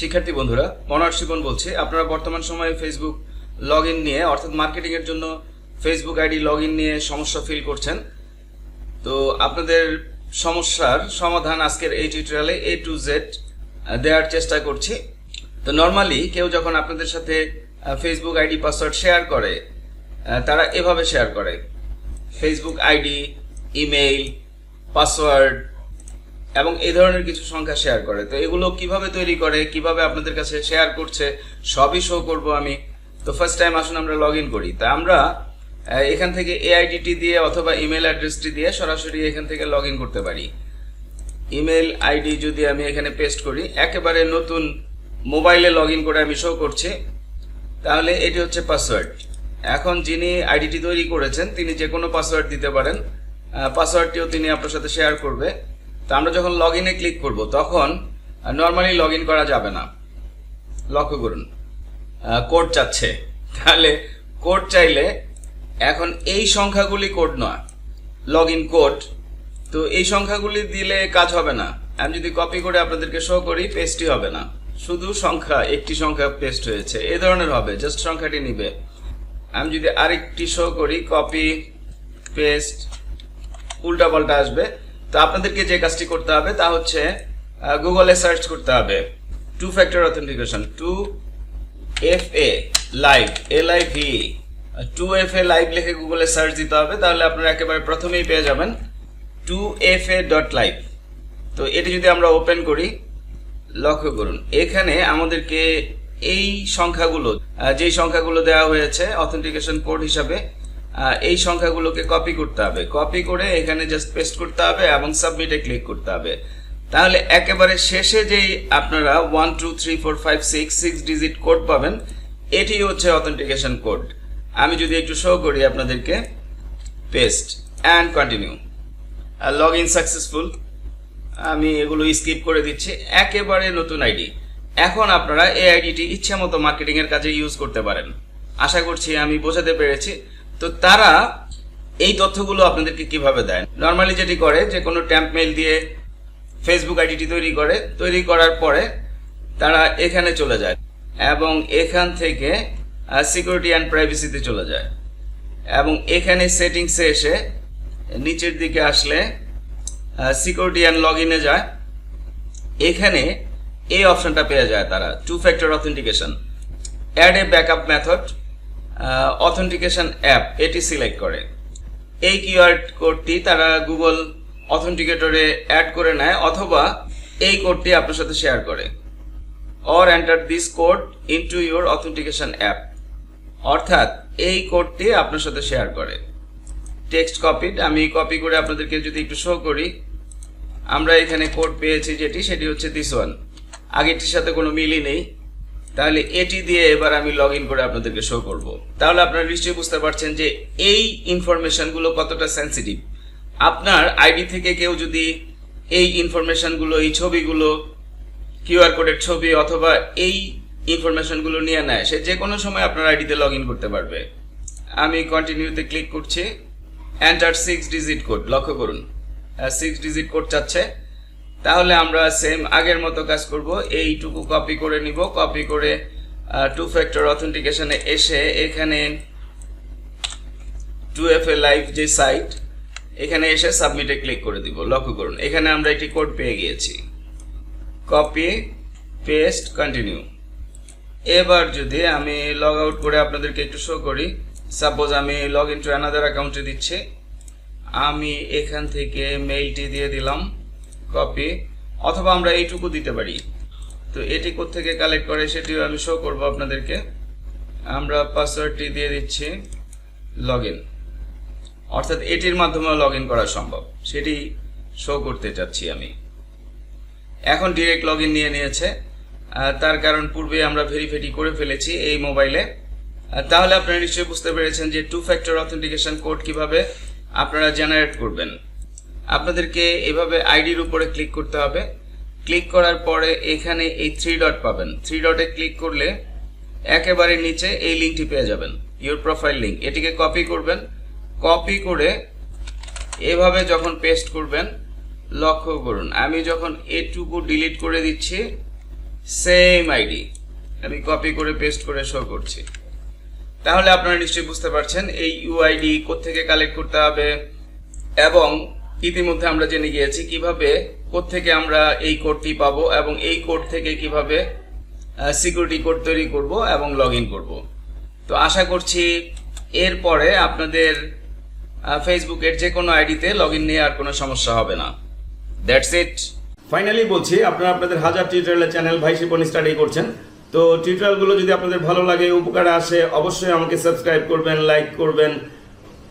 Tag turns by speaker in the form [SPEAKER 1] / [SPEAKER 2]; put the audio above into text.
[SPEAKER 1] শিক্ষার্থী বন্ধুরা, মনোয়ার শিবন বলছি। আপনারা বর্তমান সময়ে ফেসবুক লগ নিয়ে, অর্থাৎ মার্কেটিং এর জন্য ফেসবুক আইডি লগ নিয়ে সমস্যা ফিল করছেন। তো আপনাদের সমস্যার সমাধান আজকের এই টিউটোরিয়ালে এ টু জেড দেওয়ার চেষ্টা করছি। তো নর্মালি কেউ যখন আপনাদের সাথে ফেসবুক আইডি পাসওয়ার্ড শেয়ার করে তারা এভাবে শেয়ার করে। ফেসবুক আইডি ইমেইল পাসওয়ার্ড এবং এই ধরনের কিছু সংখ্যা শেয়ার করে। তো এগুলো কীভাবে তৈরি করে, কীভাবে আপনাদের কাছে শেয়ার করছে, সবই শো করব আমি। তো ফার্স্ট টাইম আসুন আমরা লগ ইন করি। তা আমরা এখান থেকে এআইডিটি দিয়ে অথবা ইমেল অ্যাড্রেসটি দিয়ে সরাসরি এখান থেকে লগ ইন করতে পারি। ইমেল আইডি যদি আমি এখানে পেস্ট করি, একেবারে নতুন মোবাইলে লগ করে আমি শো করছি। তাহলে এটি হচ্ছে পাসওয়ার্ড এখন যিনি আইডিটি তৈরি করেছেন, তিনি যে কোনো পাসওয়ার্ড দিতে পারেন। পাসওয়ার্ডটিও তিনি আপনার সাথে শেয়ার করবে। তো আমরা যখন লগ ইনে ক্লিক করব, তখন নর্মালি লগ ইন করা যাবে না। লক্ষ্য করুন কোড চাচ্ছে। তাহলে কোড চাইলে এখন এই সংখ্যাগুলি কোড নয় লগ ইন কোড তো এই সংখ্যাগুলি দিলে কাজ হবে না। আমি যদি কপি করে আপনাদেরকে শো করি পেস্টই হবে না। শুধু সংখ্যা, একটি সংখ্যা পেস্ট হয়েছে। এই ধরনের হবে জাস্ট সংখ্যাটি নিবে। আমি যদি আরেকটি শো করি কপি পেস্ট উল্টা পাল্টা আসবে। তো আপনাদেরকে যে কাজটি করতে হবে তা হচ্ছে গুগলে সার্চ করতে হবে। Two factor authentication two F A live L I V two F A live লিখে গুগলে সার্চ দিতে হবে, তাহলে আপনারা একেবারে প্রথমেই পেয়ে যাবেন two F A dot live তো এটি যদি আমরা ওপেন করি, লক্ষ্য করুন, এখানে আমাদেরকে এই সংখ্যাগুলো যেই সংখ্যাগুলো দেওয়া হয়েছে অথেন্টিকেশন কোড হিসাবে এই সংখ্যাগুলোকে কপি করতে হবে। কপি করে এখানে জাস্ট পেস্ট করতে হবে এবং সাবমিটে ক্লিক করতে হবে। তাহলে একেবারে শেষে যেই আপনারা one two three four five six six digit code পাবেন এটি হচ্ছে অথেন্টিকেশন কোড আমি যদি একটু শো করি আপনাদেরকে paste and continue log in successful আমি এগুলো স্কিপ করে দিচ্ছি। একেবারে নতুন আইডি এখন আপনারা এই আইডিটি ইচ্ছা মতো মার্কেটিংয়ের কাজে ইউজ করতে পারেন। আশা করছি আমি বোঝাতে পেরেছি। তো তারা এই তথ্যগুলো আপনাদেরকে কীভাবে দেয়? নর্মালি যেটি করে, যে কোনো ট্যাম্প মেল দিয়ে ফেসবুক আইডিটি তৈরি করে, তৈরি করার পরে তারা এখানে চলে যায় এবং এখান থেকে সিকিউরিটি অ্যান্ড প্রাইভেসিতে চলে যায়। এবং এখানে সেটিংসে এসে নিচের দিকে আসলে সিকিউরিটি অ্যান্ড লগ ইনে যায়। এখানে এই অপশনটা পেয়ে যায় তারা। Two factor authentication add a backup method authentication app এটি সিলেক্ট করে। এই কিউআর কোডটি তারা গুগল অথেন্টিকেটরে অ্যাড করে নেয় অথবা এই কোডটি আপনার সাথে শেয়ার করে। Or enter this code into your authentication app অর্থাৎ এই কোডটি আপনার সাথে শেয়ার করে। টেক্সট কপিড আমি কপি করে আপনাদেরকে যদি একটু শো করি। আমরা এখানে কোড পেয়েছি যেটি, সেটি হচ্ছে দিস ওয়ান আগেরটির সাথে কোনো মিলই নেই। তাহলে এটি দিয়ে এবার আমি লগ ইন করে আপনাদেরকে শো করব। তাহলে আপনারা নিশ্চয়ই বুঝতে পারছেন যে এই ইনফরমেশনগুলো কতটা সেন্সিটিভ আপনার আইডি থেকে কেউ যদি এই ইনফরমেশনগুলো এই ছবিগুলো কিউআর কোডের ছবি অথবা এই ইনফরমেশনগুলো নিয়ে নেয়, সে যে কোনো সময় আপনার আইডিতে লগ ইন করতে পারবে। আমি কন্টিনিউতে ক্লিক করছি। এন্টার সিক্স ডিজিট কোড লক্ষ্য করুন। সিক্স ডিজিট কোড চাচ্ছে। তাহলে আমরা সেম আগের মতো কাজ করব। এইটুকু কপি করে নিব। কপি করে টু ফ্যাক্টর অথেন্টিকেশনে এসে এখানে টু এফ এ লাইভ যে সাইট এখানে এসে সাবমিটে ক্লিক করে দিব। লক্ষ্য করুন, এখানে আমরা একটি কোড পেয়ে গিয়েছি। কপি পেস্ট কন্টিনিউ এবার যদি আমি লগ আউট করে আপনাদেরকে একটু শো করি। সাপোজ আমি লগ ইন টু অ্যানাদার অ্যাকাউন্টে দিচ্ছি। আমি এখান থেকে মেইলটি দিয়ে দিলাম। কপি অথবা আমরা এইটুকু দিতে পারি। তো এটি থেকে কালেক্ট করে সেটিও আমি শো করব আপনাদেরকে। আমরা পাসওয়ার্ডটি দিয়ে দিচ্ছি লগ অর্থাৎ এটির মাধ্যমে লগ করা সম্ভব। সেটি শো করতে চাচ্ছি আমি। এখন ডিরেক্ট লগ নিয়ে নিয়েছে। তার কারণ পূর্বে আমরা ভেরিফাইটি করে ফেলেছি এই মোবাইলে তাহলে আপনারা নিশ্চয়ই বুঝতে পেরেছেন যে টু ফ্যাক্টর অথেন্টিকেশন কোড কীভাবে আপনারা জেনারেট করবেন। আপনাদেরকে এভাবে আইডির উপরে ক্লিক করতে হবে। ক্লিক করার পরে এখানে এই থ্রি ডট পাবেন। থ্রি ডটে ক্লিক করলে একেবারে নিচে এই লিঙ্কটি পেয়ে যাবেন ইউর প্রোফাইল লিঙ্ক এটিকে কপি করবেন। কপি করে এভাবে যখন পেস্ট করবেন, লক্ষ্য করুন, আমি যখন এটুকু ডিলিট করে দিচ্ছি সেম আইডি আমি কপি করে পেস্ট করে শো করছি। তাহলে আপনারা নিশ্চয়ই বুঝতে পারছেন, এই ইউআইডি কোত্থেকে কালেক্ট করতে হবে, এবং ইতিমধ্যে আমরা জেনে গিয়েছি কীভাবে কোত্থেকে আমরা এই কোডটি পাবো এবং এই কোড থেকে কীভাবে সিকিউরিটি কোড তৈরি করব এবং লগ ইন করব। তো আশা করছি এরপরে আপনাদের ফেসবুকের যে কোনো আইডিতে লগ ইন নিয়ে আর কোনো সমস্যা হবে না। দ্যাটস ইট ফাইনালি বলছি, আপনারা আপনাদের হাজার টিউটোরিয়ালের চ্যানেল ভাই শিপন স্টাডি করছেন। তো টিউটোরিয়ালগুলো যদি আপনাদের ভালো লাগে, উপকারে আসে, অবশ্যই আমাকে সাবস্ক্রাইব করবেন লাইক করবেন।